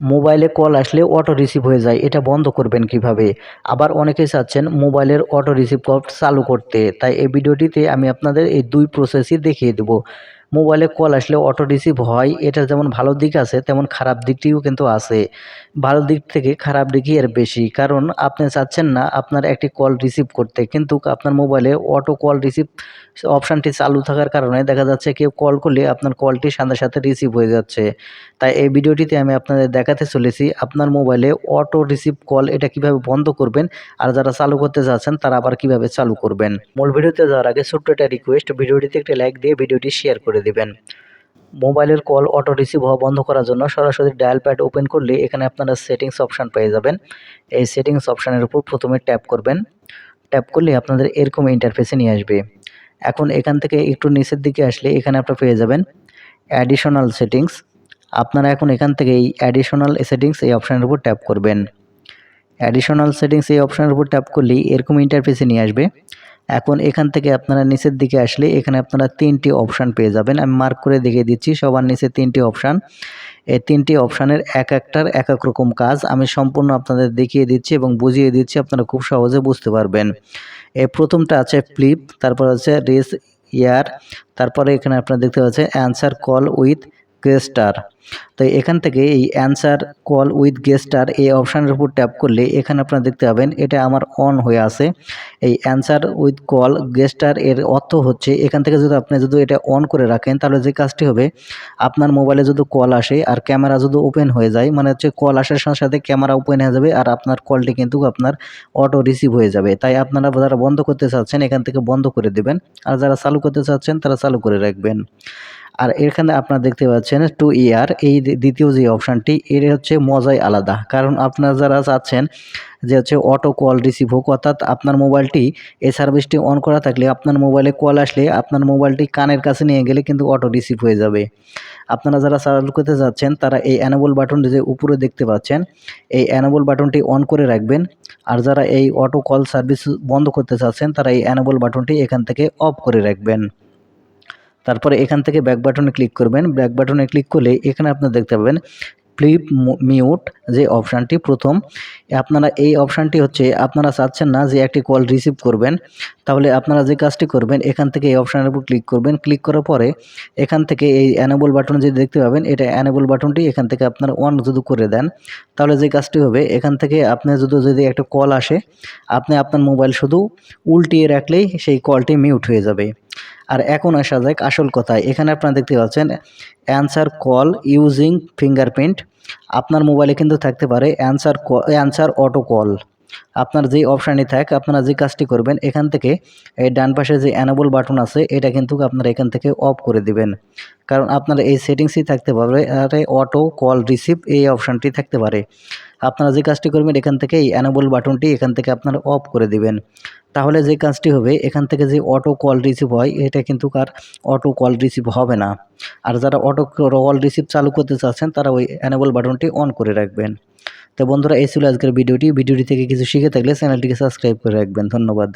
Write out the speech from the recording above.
মোবাইলে কল আসলে auto receive হয়ে যায়, এটা বন্ধ করবেন কীভাবে? আবার অনেকেই চাচ্ছেন মোবাইলের অটো রিসিভ কল চালু করতে, তাই এই ভিডিওটিতে আমি আপনাদের এই দুই প্রসেসই দেখিয়ে দেবো। মোবাইলে কল আসলে অটো রিসিভ হয় এটার যেমন ভালো দিক আছে, তেমন খারাপ দিকটিও কিন্তু আছে। ভালো দিক থেকে খারাপ দিকই এর বেশি, কারণ আপনি চাচ্ছেন না আপনার একটি কল রিসিভ করতে, কিন্তু আপনার মোবাইলে অটো কল রিসিভ অপশানটি চালু থাকার কারণে দেখা যাচ্ছে কেউ কল করলে আপনার কলটি সাথে সাথে রিসিভ হয়ে যাচ্ছে। তাই এই ভিডিওটিতে আমি আপনাদের দেখাতে চলেছি আপনার মোবাইলে অটো রিসিভ কল এটা কীভাবে বন্ধ করবেন, আর যারা চালু করতে যাচ্ছেন তারা আবার কীভাবে চালু করবেন। মূল ভিডিওতে যাওয়ার আগে ছোট্ট একটা রিকোয়েস্ট ভিডিওটিতে একটি লাইক দিয়ে ভিডিওটি শেয়ার করে দিবেন। মোবাইলের কল অটো রিসিভ হওয়া বন্ধ করার জন্য সরাসরি ডায়াল প্যাড ওপেন করলে এখানে আপনারা সেটিংস অপশান পেয়ে যাবেন। এই সেটিংস অপশানের উপর প্রথমে ট্যাপ করবেন। ট্যাপ করলে আপনাদের এরকম ইন্টারফেসে নিয়ে আসবে। এখন এখান থেকে একটু নিচের দিকে আসলে এখানে আপনারা পেয়ে যাবেন অ্যাডিশনাল সেটিংস আপনারা এখন এখান থেকে এই অ্যাডিশনাল সেটিংস এই অপশানের উপর ট্যাপ করবেন। অ্যাডিশনাল সেটিংস এই অপশানের উপর ট্যাপ করলেই এরকম ইন্টারফেসে নিয়ে আসবে। এখন এখান থেকে আপনারা নিচের দিকে আসলে এখানে আপনারা তিনটি অপশান পেয়ে যাবেন। আমি মার্ক করে দেখিয়ে দিচ্ছি, সবার নিচে তিনটি অপশান এই তিনটি অপশানের এক একটার এক এক রকম কাজ আমি সম্পূর্ণ আপনাদের দেখিয়ে দিচ্ছি এবং বুঝিয়ে দিচ্ছি, আপনারা খুব সহজে বুঝতে পারবেন। এই প্রথমটা আছে ফ্লিপ তারপর আছে রেস ইয়ার তারপরে এখানে আপনারা দেখতে পাচ্ছেন অ্যান্সার কল উইথ গেস্টার তো এখান থেকে এই অ্যান্সার কল উইথ গেস্টার এই অপশানের উপর ট্যাপ করলে এখানে আপনারা দেখতে পাবেন, এটা আমার অন হয়ে আছে। এই অ্যান্সার উইথ কল গেস্টার এর অর্থ হচ্ছে, এখান থেকে যদি আপনি যদি এটা অন করে রাখেন, তাহলে যে কাজটি হবে, আপনার মোবাইলে যদি কল আসে আর ক্যামেরা যদি ওপেন হয়ে যায় মানে হচ্ছে কল আসার সাথে সাথে ক্যামেরা ওপেন হয়ে যাবে আর আপনার কলটি কিন্তু আপনার অটো রিসিভ হয়ে যাবে। তাই আপনারা যারা বন্ধ করতে চাচ্ছেন, এখান থেকে বন্ধ করে দেবেন। আর যারা চালু করতে চাচ্ছেন, তারা চালু করে রাখবেন। আর এখানে আপনারা দেখতে পাচ্ছেন টু ইয়ার এই দ্বিতীয় যে অপশানটি এর হচ্ছে মজাই আলাদা। কারণ আপনারা যারা চাচ্ছেন যে হচ্ছে অটো কল রিসিভ হোক, অর্থাৎ আপনার মোবাইলটি এই সার্ভিসটি অন করা থাকলে আপনার মোবাইলে কল আসলে আপনার মোবাইলটি কানের কাছে নিয়ে গেলে কিন্তু অটো রিসিভ হয়ে যাবে। আপনারা যারা চালু করতে যাচ্ছেন তারা এই অ্যানাবল বাটনটি যে উপরে দেখতে পাচ্ছেন, এই অ্যানাবল বাটনটি অন করে রাখবেন। আর যারা এই অটো কল সার্ভিস বন্ধ করতে চাচ্ছেন, তারা এই অ্যানাবল বাটনটি এখান থেকে অফ করে রাখবেন। তারপরে এখান থেকে ব্যাক বাটনে ক্লিক করবেন। ব্যাক বাটনে ক্লিক করলে এখানে আপনারা দেখতে পাবেন ফ্লিপ মিউট যে অপশানটি প্রথম। আপনারা এই অপশানটি হচ্ছে আপনারা চাচ্ছেন না যে একটি কল রিসিভ করবেন। তাহলে আপনারা যে কাজটি করবেন, এখান থেকে এই অপশানের উপর ক্লিক করবেন। ক্লিক করার পরে এখান থেকে এই অ্যানেবল বাটন যে দেখতে পাবেন, এটা অ্যানেবল বাটনটি এখান থেকে আপনারা অন যদি করে দেন, তাহলে যে কাজটি হবে, এখান থেকে আপনি যদি যদি একটা কল আসে, আপনি আপনার মোবাইল শুধু উল্টিয়ে রাখলেই সেই কলটি মিউট হয়ে যাবে। আর এখন আসা যাক আসল কথায়। এখানে আপনারা দেখতে পাচ্ছেন অ্যান্সার কল ইউজিং ফিঙ্গারপ্রিন্ট আপনার মোবাইলে কিন্তু থাকতে পারে অ্যান্সার অ্যান্সার অটো কল আপনার যেই অপশানটি থাক, আপনারা যে কাজটি করবেন, এখান থেকে এই ডান পাশে যে অ্যানাবল বাটন আছে, এটা কিন্তু আপনারা এখান থেকে অফ করে দিবেন। কারণ আপনার এই সেটিংসই থাকতে পারে, আর অটো কল রিসিভ এই অপশানটি থাকতে পারে। আপনারা যে কাজটি করবেন, এখান থেকে এই অ্যানাবল বাটনটি এখান থেকে আপনারা অফ করে দিবেন। তাহলে যে কাজটি হবে, এখান থেকে যে অটো কল রিসিভ হয়, এটা কিন্তু কার অটো কল রিসিভ হবে না। আর যারা অটো কল রিসিভ চালু করতে চাচ্ছেন, তারা ওই অ্যানাবল বাটনটি অন করে রাখবেন। তো বন্ধুরা, এই ছিল আজকের ভিডিওটি। ভিডিওটি থেকে কিছু শিখে থাকলে চ্যানেলটিকে সাবস্ক্রাইব করে রাখবেন। ধন্যবাদ।